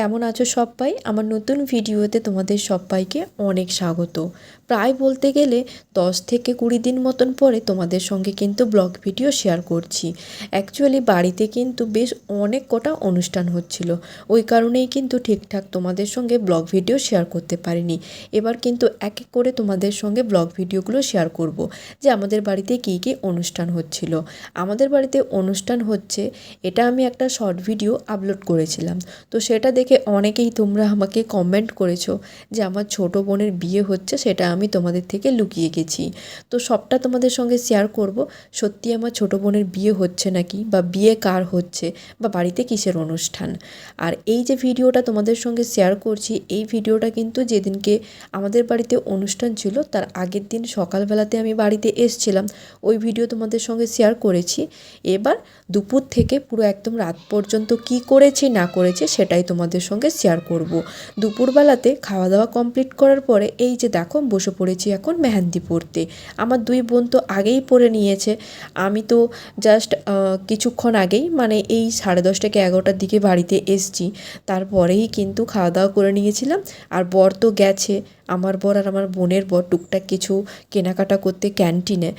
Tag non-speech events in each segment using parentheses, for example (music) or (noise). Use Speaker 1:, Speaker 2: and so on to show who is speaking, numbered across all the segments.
Speaker 1: কেমন আছো সবাই আমার নতুন ভিডিওতে তোমাদের সবাইকে অনেক স্বাগত। প্রায় বলতে গেলে দশ থেকে কুড়ি দিন মতন পরে তোমাদের সঙ্গে কিন্তু ব্লগ ভিডিও শেয়ার করছি। অ্যাকচুয়ালি বাড়িতে কিন্তু বেশ অনেক কটা অনুষ্ঠান হচ্ছিল। ওই কারণেই কিন্তু ঠিকঠাক তোমাদের সঙ্গে ব্লগ ভিডিও শেয়ার করতে পারিনি। এবার কিন্তু এক এক করে তোমাদের সঙ্গে ব্লগ ভিডিওগুলো শেয়ার করব যে আমাদের বাড়িতে কী কী অনুষ্ঠান হচ্ছিল। আমাদের বাড়িতে অনুষ্ঠান হচ্ছে, এটা আমি একটা শর্ট ভিডিও আপলোড করেছিলাম। তো সেটা দেখে অনেকেই তোমরা আমাকে কমেন্ট করেছ যে আমার ছোট বোনের বিয়ে হচ্ছে, সেটা আমি তোমাদের থেকে লুকিয়ে গেছি। তো সবটা তোমাদের সঙ্গে শেয়ার করব, সত্যি আমার ছোট বোনের বিয়ে হচ্ছে নাকি বা বিয়ে কার হচ্ছে বা বাড়িতে কিসের অনুষ্ঠান? আর এই যে ভিডিওটা তোমাদের সঙ্গে শেয়ার করছি, এই ভিডিওটা কিন্তু যেদিনকে আমাদের বাড়িতে অনুষ্ঠান ছিল, তার আগের দিন সকালবেলাতে আমি বাড়িতে এসছিলাম, ওই ভিডিও তোমাদের সঙ্গে শেয়ার করেছি। এবার দুপুর থেকে পুরো একদম রাত পর্যন্ত কি করেছি, না করেছি, সেটাই তোমাদের সঙ্গে শেয়ার করব। দুপুরবেলাতে খাওয়া দাওয়া কমপ্লিট করার পরে এই যে দেখো বসে পড়েছি এখন মেহেন্দি পরতে। আমার দুই বোন তো আগেই পরে নিয়েছে। আমি তো জাস্ট কিছুক্ষণ আগেই মানে এই সাড়ে দশটা কি এগারোটার দিকে বাড়িতে এসছি। তারপরেই কিন্তু খাওয়া দাওয়া করে নিয়েছিলাম। আর বর তো গেছে। আমার বর আর আমার বোনের বর টুকটাক কিছু কেনাকাটা করতে ক্যান্টিনে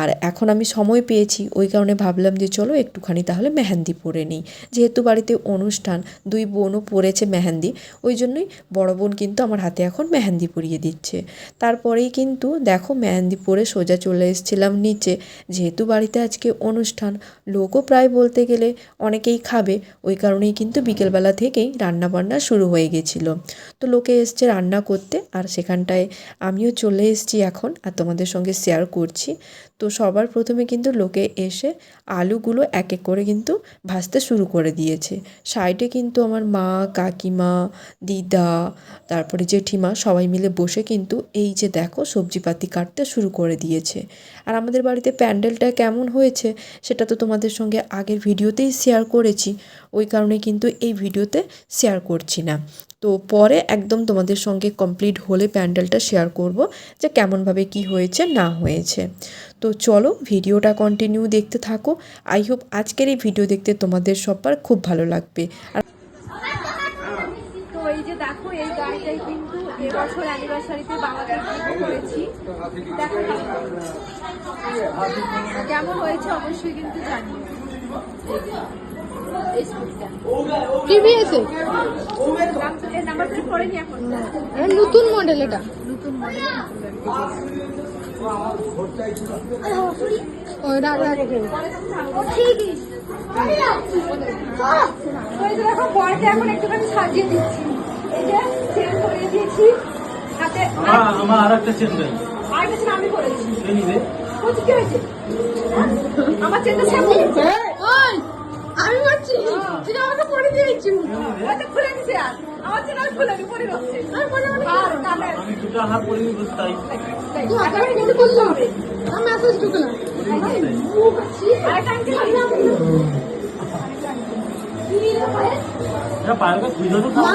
Speaker 1: আর এখন আমি সময় পেয়েছি। ওই কারণে ভাবলাম যে চলো একটুখানি তাহলে মেহেন্দি পরে নিই। যেহেতু বাড়িতে অনুষ্ঠান, দুই বোনও পরেছে মেহেন্দি। ওই জন্যই বড় বোন কিন্তু আমার হাতে এখন মেহেন্দি পরিয়ে দিচ্ছে। তারপরেই কিন্তু দেখো মেহেন্দি পরে সোজা চলে এসেছিলাম নিচে। যেহেতু বাড়িতে আজকে অনুষ্ঠান, লোকও প্রায় বলতে গেলে অনেকেই খাবে। ওই কারণেই কিন্তু বিকেলবেলা থেকেই রান্না বান্না শুরু হয়ে গেছিল। তো লোকে এসছে রান্না করতে আর সেখানটায় আমিও চলে এসেছি এখন আর তোমাদের সঙ্গে শেয়ার করছি। তো সবার প্রথমে কিন্তু লোকে এসে আলুগুলো এক এক করে কিন্তু ভাজতে শুরু করে দিয়েছে। সাইডে কিন্তু আমার মা কাকিমা, দিদা, তারপরে জেঠিমা সবাই মিলে বসে কিন্তু এই যে দেখো সবজিপাতি কাটতে শুরু করে দিয়েছে। আর আমাদের বাড়িতে প্যান্ডেলটা কেমন হয়েছে সেটা তো তোমাদের সঙ্গে আগের ভিডিওতেই শেয়ার করেছি। ওই কারণে কিন্তু এই ভিডিওতে শেয়ার করছি না। তো পরে একদম তোমাদের সঙ্গে কমপ্লিট হলে প্যান্ডেলটা শেয়ার করব যে কেমনভাবে কি হয়েছে, না হয়েছে। তো চলো ভিডিওটা কন্টিনিউ দেখতে থাকো। আই হোপ আজকের এই ভিডিও দেখতে তোমাদের সবার খুব ভালো লাগবে। আর
Speaker 2: দেখো এই গাড়িটাই কিন্তু এবছর অ্যানিভার্সারিতে বাবাদের গিফট করেছি। দেখো কেমন হয়েছে অবশ্যই কিন্তু জানি।
Speaker 3: টিভিএস
Speaker 2: এখন
Speaker 3: নতুন মডেল এটা।
Speaker 2: নতুন মডেল
Speaker 3: ওই রাজা
Speaker 2: তো এই যে দেখো এখন একটুখানি সাজিয়ে দিচ্ছি। এই যে চেন করিয়ে দিয়েছি হাতে
Speaker 4: আমার আমার আর একটা চেন
Speaker 2: আমি করেছি
Speaker 4: সে নিবে।
Speaker 2: কি হয়েছে? হ্যাঁ? আমার চেনটা সেম করেছে
Speaker 3: ওই আমি মারছি। তুই আমাকে পড়ে দিয়েছি
Speaker 2: ওটা খুলে দিছে আর। আমার চেন আর খুলে পরে রচ্ছে আর কানের
Speaker 4: আমি দুটো হাত পরিনি বসে তাই।
Speaker 3: তুই। হাতে কিন্তু বলল হবে। আমি মেসেজ ঢুকলাম
Speaker 2: আরেকটা আংটি লাগিয়ে
Speaker 4: এটা পায়ের কাছে ধুই ধরে খাওয়া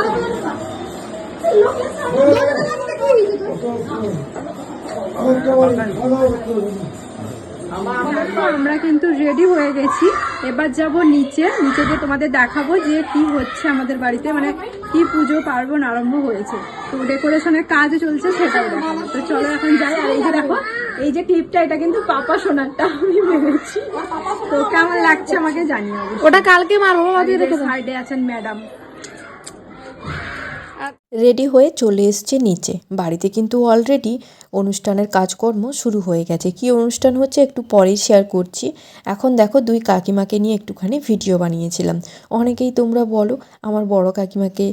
Speaker 2: দেখো আমরা কিন্তু রেডি হয়ে গেছি। এবার যাব নিচে। নিচে গিয়ে তোমাদের দেখাবো যে কি হচ্ছে আমাদের বাড়িতে। মানে কি পুজো পার্বণ আরম্ভ হয়েছে। তো ডেকোরেশনের কাজ চলছে সেটাও দেখাবো। তো চলো এখন যাই। আর এই যে দেখো এই যে ক্লিপটা এটা কিন্তু পাপা সোনারটা আমি ভেবেছি তো কেমন লাগছে আমাকে জানিয়ে
Speaker 3: ওটা কালকে মারবো বাবা দিয়ে রেখে
Speaker 2: সাইডে আছেন ম্যাডাম
Speaker 1: রেডি হয়ে চলে এসছে নিচে। বাড়িতে কিন্তু অলরেডি অনুষ্ঠানের কাজকর্ম শুরু হয়ে গেছে। কি অনুষ্ঠান হচ্ছে একটু পরেই শেয়ার করছি। এখন দেখো দুই কাকিমাকে নিয়ে একটুখানি ভিডিও বানিয়েছিলাম। অনেকেই তোমরা বলো, আমার বড় কাকিমাকে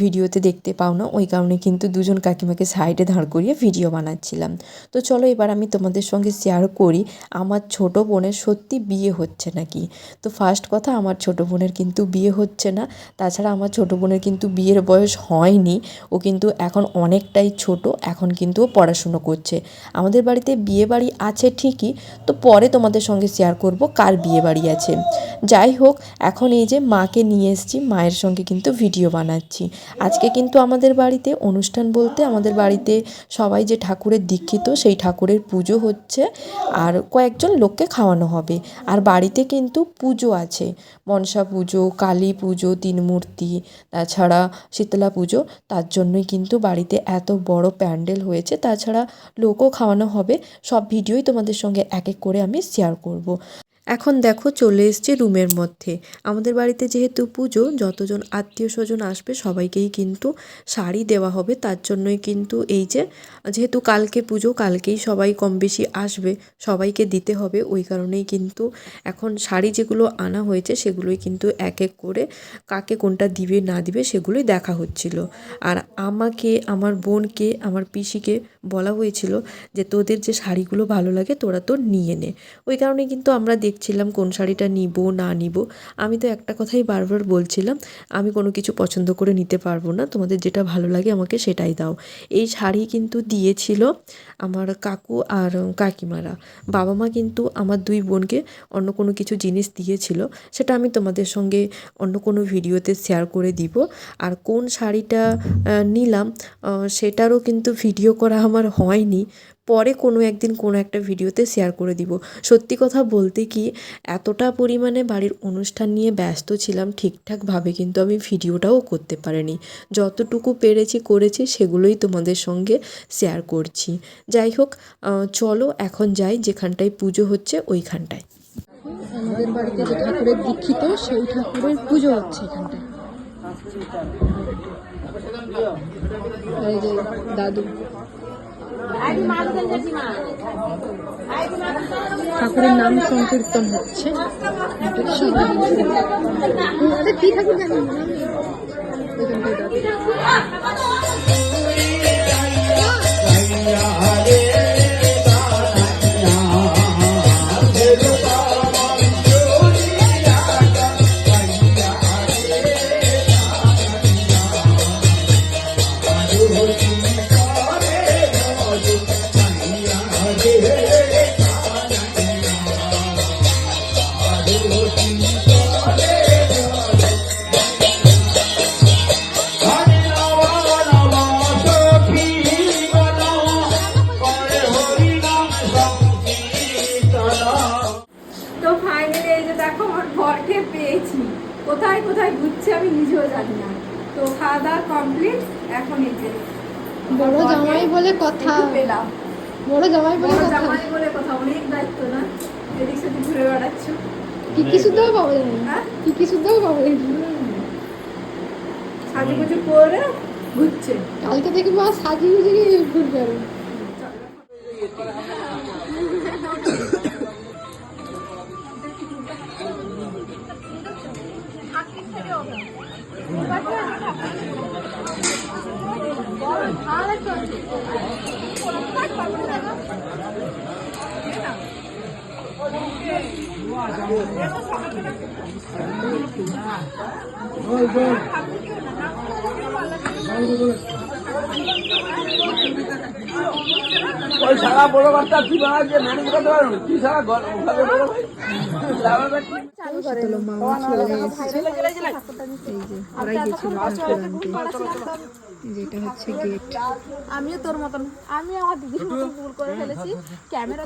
Speaker 1: ভিডিওতে দেখতে পাও না। ওই কারণে কিন্তু দুজন কাকিমাকে সাইডে দাঁড় করিয়ে ভিডিও বানাচ্ছিলাম। তো চলো এবার আমি তোমাদের সঙ্গে শেয়ার করি, আমার ছোট বোনের সত্যি বিয়ে হচ্ছে নাকি? তো ফার্স্ট কথা, আমার ছোট বোনের কিন্তু বিয়ে হচ্ছে না। তাছাড়া আমার ছোট বোনের কিন্তু বিয়ের বয়স হয়নি। হয়নি। ও কিন্তু এখন অনেকটাই ছোট, এখন কিন্তু পড়াশুনো করছে। আমাদের বাড়িতে বিয়ে বাড়ি আছে ঠিকই, তো পরে তোমাদের সঙ্গে শেয়ার করব কার বিয়ে বাড়ি আছে। যাই হোক, এখন এই যে মাকে নিয়ে এসেছি, মায়ের সঙ্গে কিন্তু ভিডিও বানাচ্ছি। আজকে কিন্তু আমাদের বাড়িতে অনুষ্ঠান বলতে আমাদের বাড়িতে সবাই যে ঠাকুরের দীক্ষিত, সেই ঠাকুরের পুজো হচ্ছে আর কয়েকজন লোককে খাওয়ানো হবে। আর বাড়িতে কিন্তু পুজো আছে। মনসা পুজো, কালী পুজো, তিনমূর্তি, তাছাড়া শীতলা তার জন্যই কিন্তু বাড়িতে এত বড় প্যান্ডেল হয়েছে তাছাড়া লোকও খাওয়ানো হবে সব ভিডিওই তোমাদের সঙ্গে এক এক করে আমি শেয়ার করব। এখন দেখো চলে এসছে রুমের মধ্যে। আমাদের বাড়িতে যেহেতু পুজো, যতজন আত্মীয় স্বজন আসবে সবাইকেই কিন্তু শাড়ি দেওয়া হবে। তার জন্যই কিন্তু এই যে, যেহেতু কালকে পুজো, কালকেই সবাই কম বেশি আসবে, সবাইকে দিতে হবে। ওই কারণেই কিন্তু এখন শাড়ি যেগুলো আনা হয়েছে সেগুলোই কিন্তু এক এক করে কাকে কোনটা দিবে, না দিবে সেগুলোই দেখা হচ্ছিল। আর আমাকে, আমার বোনকে, আমার পিসিকে বলা হয়েছিল যে, তোদের যে শাড়িগুলো ভালো লাগে তোরা তো নিয়ে নে। ওই কারণে কিন্তু আমরা দেখছিলাম কোন শাড়িটা নিব, না নিব। আমি তো একটা কথাই বারবার বলছিলাম, আমি কোনো কিছু পছন্দ করে নিতে পারব না, তোমাদের যেটা ভালো লাগে আমাকে সেটাই দাও। এই শাড়ি কিন্তু দিয়েছিল আমার কাকু আর কাকিমারা। বাবা মা কিন্তু আমার দুই বোনকে অন্য কোনো কিছু জিনিস দিয়েছিল, সেটা আমি তোমাদের সঙ্গে অন্য কোনো ভিডিওতে শেয়ার করে দিব। আর কোন শাড়িটা নিলাম সেটারও কিন্তু ভিডিও করা আমার হয়নি। পরে কোনো একদিন কোনো একটা ভিডিওতে শেয়ার করে দিব। সত্যি কথা বলতে কি, এতটা পরিমাণে বাড়ির অনুষ্ঠান নিয়ে ব্যস্ত ছিলাম ঠিকঠাকভাবে, কিন্তু আমি ভিডিওটাও করতে পারিনি। যতটুকু পেরেছি করেছি, সেগুলোই তোমাদের সঙ্গে শেয়ার করছি। যাই হোক চলো এখন যাই, যেখানটায় পুজো হচ্ছে ওইখানটায়।
Speaker 2: আমাদের বাড়িতে যে ঠাকুরের দীক্ষিত, সেই ঠাকুরের পুজো হচ্ছে এখানটায়। দাদু। ঠাকুরের নাম সংকীর্তন হচ্ছে। কি ঠাকুর
Speaker 3: কথা।
Speaker 2: পেলাম।
Speaker 3: বড় জামাই বলে কথা।
Speaker 2: জামাই বলে কথা অনেক দায়িত্ব না? এদিক সেদিক ঘুরে বেড়াচ্ছ?
Speaker 3: কি কি শুদ্ধও পাবো জানি।
Speaker 2: হ্যাঁ?
Speaker 3: কি কি শুদ্ধও পাবো জানি।
Speaker 2: সাজুগুজু করে ঘুরছে।
Speaker 3: কালকে দেখি মা সাজিয়ে গুজিয়ে ঘুরবে
Speaker 5: ওই সারা বড় বাচ্চা কি বানাচ্ছে ম্যানেজ করতে পারো কি সারা ঘর বড় (laughs) ভাই
Speaker 2: চলে যেটা হচ্ছে গেট
Speaker 3: আমিও তোর মতন আমি আমার দিদির মতন ভুল করে ফেলেছি। ক্যামেরা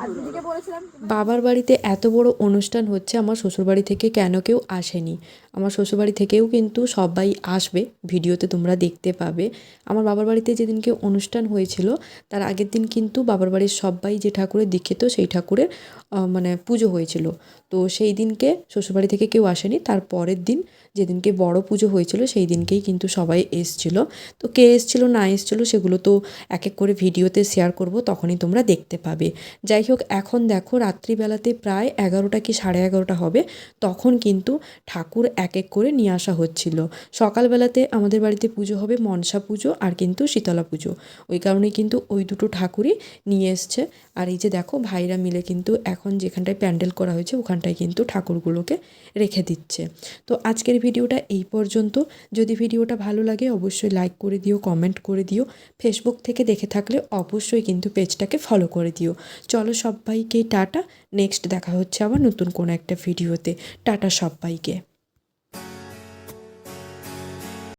Speaker 3: আর দিদিকে বলেছিলাম
Speaker 1: বাবার বাড়িতে এত বড় অনুষ্ঠান হচ্ছে আমার শ্বশুরবাড়ি থেকে কেন কেউ আসেনি? আমার শ্বশুরবাড়ি থেকেও কিন্তু সবাই আসবে ভিডিওতে তোমরা দেখতে পাবে। আমার বাবার বাড়িতে যেদিনকে অনুষ্ঠান হয়েছিল তার আগের দিন কিন্তু বাবার বাড়ির সবাই যে ঠাকুরের দীক্ষিত সেই ঠাকুরের মানে পুজো হয়েছিল। তো সেই দিনকে শ্বশুরবাড়ি থেকে কেউ আসেনি। তার পরের দিন যেদিনকে বড় পুজো হয়েছিল সেই দিনকেই কিন্তু সবাই এসছিল। তো কে এসছিল, না এসছিল সেগুলো তো এক এক করে ভিডিওতে শেয়ার করব, তখনই তোমরা দেখতে পাবে। যাই হোক, এখন দেখো রাত্রিবেলাতে প্রায় এগারোটা কি সাড়ে এগারোটা হবে, তখন কিন্তু ঠাকুর এক এক করে নিয়ে আসা হচ্ছিল। সকালবেলাতে আমাদের বাড়িতে পুজো হবে মনসা পুজো আর কিন্তু শীতলা পুজো। ওই কারণে কিন্তু ওই দুটো ঠাকুরই নিয়ে এসছে। আর এই যে দেখো, ভাইরা মিলে কিন্তু এখন যেখানটায় প্যান্ডেল করা হয়েছে, ওখানটায় কিন্তু ঠাকুরগুলোকে রেখে দিচ্ছে। তো আজকের ভিডিওটা এই পর্যন্ত। যদি ভিডিওটা ভালো লাগে, অবশ্যই লাইক করে দিও কমেন্ট করে দিও। ফেসবুক থেকে দেখে থাকলে অবশ্যই কিন্তু পেজটাকে ফলো করে দিও। চলো সবাইকে টাটা। নেক্সট দেখা হচ্ছে আবার নতুন কোনো একটা ভিডিওতে। টাটা সবাইকে।